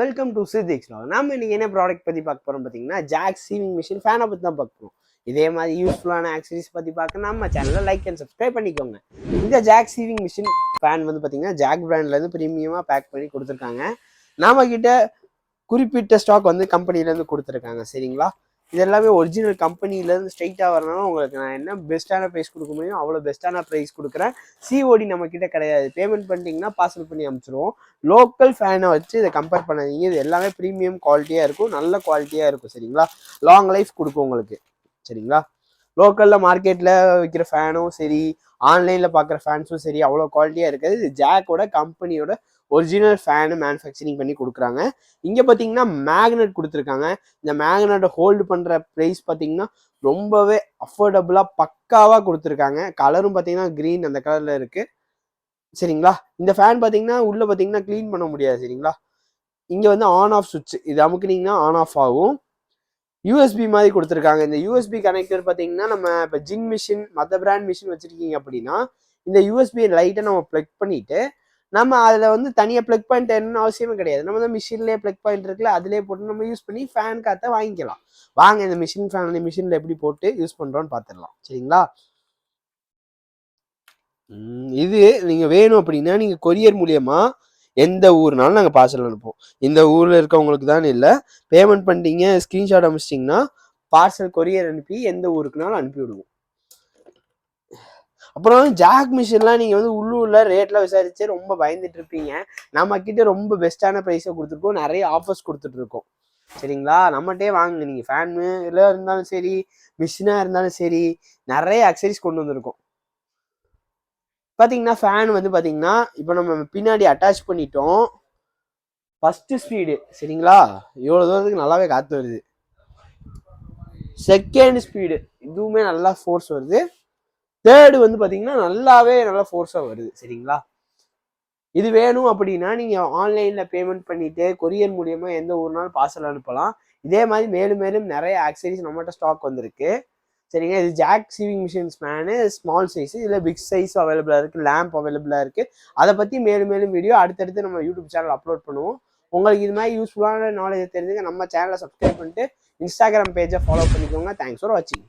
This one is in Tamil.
வெல்கம் டு சித்திக்ஸ் நம்ம இன்னைக்கு என்ன ப்ராடக்ட் பற்றி பார்க்க போகிறோம் பார்த்தீங்கன்னா ஜாக் சீவிங் மிஷின் ஃபேனை பற்றி தான் பார்க்க இதே மாதிரி யூஸ்ஃபுல்லான ஆக்சரிஸ் பற்றி பார்க்க நம்ம சேனலில் லைக் அண்ட் சப்ஸ்கிரைப் பண்ணிக்கோங்க. இந்த ஜாக் சீவிங் மிஷின் ஃபேன் வந்து பார்த்தீங்கன்னா ஜாக் பிராண்ட்லேருந்து ப்ரீமியமாக பேக் பண்ணி கொடுத்துருக்காங்க. நாம கிட்ட குறிப்பிட்ட ஸ்டாக் வந்து கம்பெனிலேருந்து கொடுத்துருக்காங்க. சரிங்களா? இது எல்லாமே ஒரிஜினல் கம்பெனிலேருந்து ஸ்ட்ரைட்டாக வரனால உங்களுக்கு நான் என்ன பெஸ்ட்டான ப்ரைஸ் கொடுக்க முடியும் அவ்வளோ பெஸ்ட்டான ப்ரைஸ் கொடுக்குறேன். சிஓடி நம்ம கிடையாது. பேமெண்ட் பண்ணிட்டீங்கன்னா பார்சல் பண்ணி அனுப்பிச்சிருவோம். லோக்கல் ஃபேனை வச்சு இதை கம்பேர் பண்ணாதீங்க. இது எல்லாமே ப்ரீமியம் குவாலிட்டியாக இருக்கும். நல்ல குவாலிட்டியாக இருக்கும். சரிங்களா? லாங் லைஃப் கொடுக்கும் உங்களுக்கு. சரிங்களா? லோக்கலில் மார்க்கெட்டில் விற்கிற ஃபேனும் சரி ஆன்லைனில் பார்க்குற ஃபேன்ஸும் சரி அவ்வளோ குவாலிட்டியாக இருக்காது. இது ஜாக்கோட கம்பெனியோட ஒரிஜினல் ஃபேனு மேனுஃபேக்சரிங் பண்ணி கொடுக்குறாங்க. இங்கே பார்த்தீங்கன்னா மேக்னெட் கொடுத்துருக்காங்க. இந்த மேக்னெட்டை ஹோல்டு பண்ணுற ப்ரைஸ் பார்த்தீங்கன்னா ரொம்பவே அஃபோர்டபுளாக பக்காவாக கொடுத்துருக்காங்க. கலரும் பார்த்தீங்கன்னா க்ரீன் அந்த கலரில் இருக்குது சரிங்களா? இந்த ஃபேன் பார்த்தீங்கன்னா உள்ளே பார்த்தீங்கன்னா க்ளீன் பண்ண முடியாது சரிங்களா? இங்கே வந்து ஆன் ஆஃப் சுவிட்ச் இது அமுக்குனீங்கன்னா ஆன் ஆஃப் ஆகும். யூஎஸ்பி மாதிரி கொடுத்துருக்காங்க. இந்த யூஎஸ்பி கனெக்டர் பார்த்தீங்கன்னா நம்ம இப்போ ஜின் மிஷின் மற்ற பிராண்ட் மிஷின் வச்சுருக்கீங்க அப்படின்னா இந்த யூஎஸ்பி லைட்டை நம்ம ப்ளக் பண்ணிவிட்டு நம்ம அதில் வந்து தனியாக ப்ளக் பாயிண்ட் என்னன்னு அவசியமே கிடையாது. நம்ம தான் மிஷின்லேயே ப்ளக் பாயிண்ட் இருக்குல்ல அதிலே போட்டு நம்ம யூஸ் பண்ணி ஃபேன் காற்றை வாங்கிக்கலாம். வாங்க இந்த மிஷின் ஃபேன் மிஷினில் எப்படி போட்டு யூஸ் பண்ணுறோன்னு பார்த்துடலாம் சரிங்களா? இது நீங்கள் வேணும் அப்படின்னா நீங்கள் கொரியர் மூலியமாக எந்த ஊர்னாலும் நாங்கள் பார்சல் அனுப்புவோம். இந்த ஊரில் இருக்கவங்களுக்கு தான் இல்லை. பேமெண்ட் பண்ணிட்டீங்க ஸ்க்ரீன்ஷாட் அனுப்பிச்சிட்டிங்கன்னா பார்சல் கொரியர் அனுப்பி எந்த ஊருக்குனாலும் அனுப்பி விடுவோம் அப்புறம் ஜாக் மிஷின்லாம் நீங்கள் வந்து உள்ளூரில் ரேட்லாம் விசாரிச்சு ரொம்ப பயந்துட்டு இருப்பீங்க. நம்ம கிட்ட ரொம்ப பெஸ்ட்டான ப்ரைஸை கொடுத்துருக்கோம். நிறைய ஆஃபர்ஸ் கொடுத்துட்ருக்கோம் சரிங்களா? நம்மகிட்டே வாங்குங்க. நீங்கள் ஃபேனு எல்லாம் இருந்தாலும் சரி மிஷினாக இருந்தாலும் சரி நிறைய அக்சரிஸ் கொண்டு வந்திருக்கோம். பார்த்தீங்கன்னா ஃபேன் வந்து பார்த்தீங்கன்னா இப்போ நம்ம பின்னாடி அட்டாச் பண்ணிட்டோம். ஃபஸ்ட்டு ஸ்பீடு சரிங்களா? இவ்வளோ தூரத்துக்கு நல்லாவே காற்று வருது. செகண்ட் ஸ்பீடு இதுவுமே நல்லா ஃபோர்ஸ் வருது. தேர்டு வந்து பார்த்தீங்கன்னா நல்லாவே நல்லா ஃபோர்ஸாக வருது. சரிங்களா? இது வேணும் அப்படின்னா நீங்கள் ஆன்லைனில் பேமெண்ட் பண்ணிவிட்டு கொரியர் மூலியமாக எந்த ஊர்னாலும் பார்சல் அனுப்பலாம். இதே மாதிரி மேலும் மேலும் நிறைய ஆக்சரிஸ் நம்மகிட்ட ஸ்டாக் வந்திருக்கு. சரிங்க? இது ஜாக் சீவிங் மிஷின்ஸ் மேனு ஸ்மால் சைஸ் இதில் பிக் சைஸ் அவைலபிளாக இருக்குது லேம்ப் அவைலபிளாக இருக்குது அதை பற்றி மேலும் மேலும் வீடியோ அடுத்தடுத்து நம்ம யூடியூப் சேனல் அப்லோட் பண்ணுவோம். உங்களுக்கு இது மாதிரி யூஸ்ஃபுல்லான நாலேஜ் தெரிஞ்சுக்க நம்ம சேனலை சப்ஸ்கிரைப் பண்ணிட்டு இன்ஸ்டாகிராம் பேஜை ஃபாலோ பண்ணிக்கோங்க. தேங்க்ஸ் ஃபார் வாட்சிங்